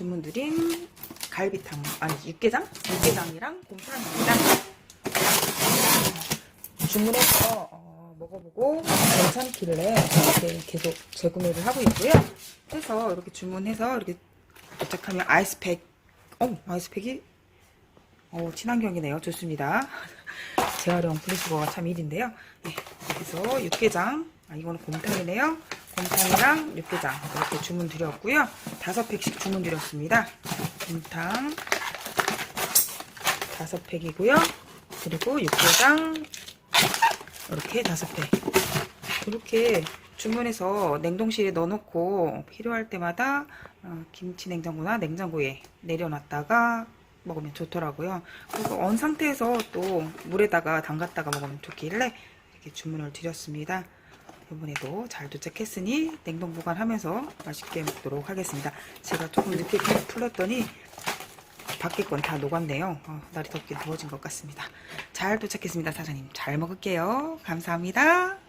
주문드린 갈비탕, 아니 육개장? 육개장이랑 곰탕입니다. 주문해서 어, 먹어보고 괜찮길래 이렇게 계속 재구매를 하고 있고요. 해서 이렇게 주문해서 이렇게 도착하면 아이스팩, 어, 아이스팩이 어, 친환경이네요. 좋습니다. 재활용 분리수거가 참 일인데요. 네, 그래서 육개장, 아, 이거는 곰탕이네요. 곰탕이랑 육개장 이렇게 주문 드렸고요. 다섯 팩씩 주문 드렸습니다. 곰탕 다섯 팩이고요. 그리고 육개장 이렇게 다섯 팩. 이렇게 주문해서 냉동실에 넣어놓고 필요할 때마다 어, 김치 냉장고나 냉장고에 내려놨다가 먹으면 좋더라고요. 그리고 언 상태에서 또 물에다가 담갔다가 먹으면 좋길래 이렇게 주문을 드렸습니다. 이번에도 잘 도착했으니 냉동 보관하면서 맛있게 먹도록 하겠습니다. 제가 조금 늦게 풀었더니 밖에 건 다 녹았네요. 어, 날이 덥게 더워진 것 같습니다. 잘 도착했습니다, 사장님. 잘 먹을게요. 감사합니다.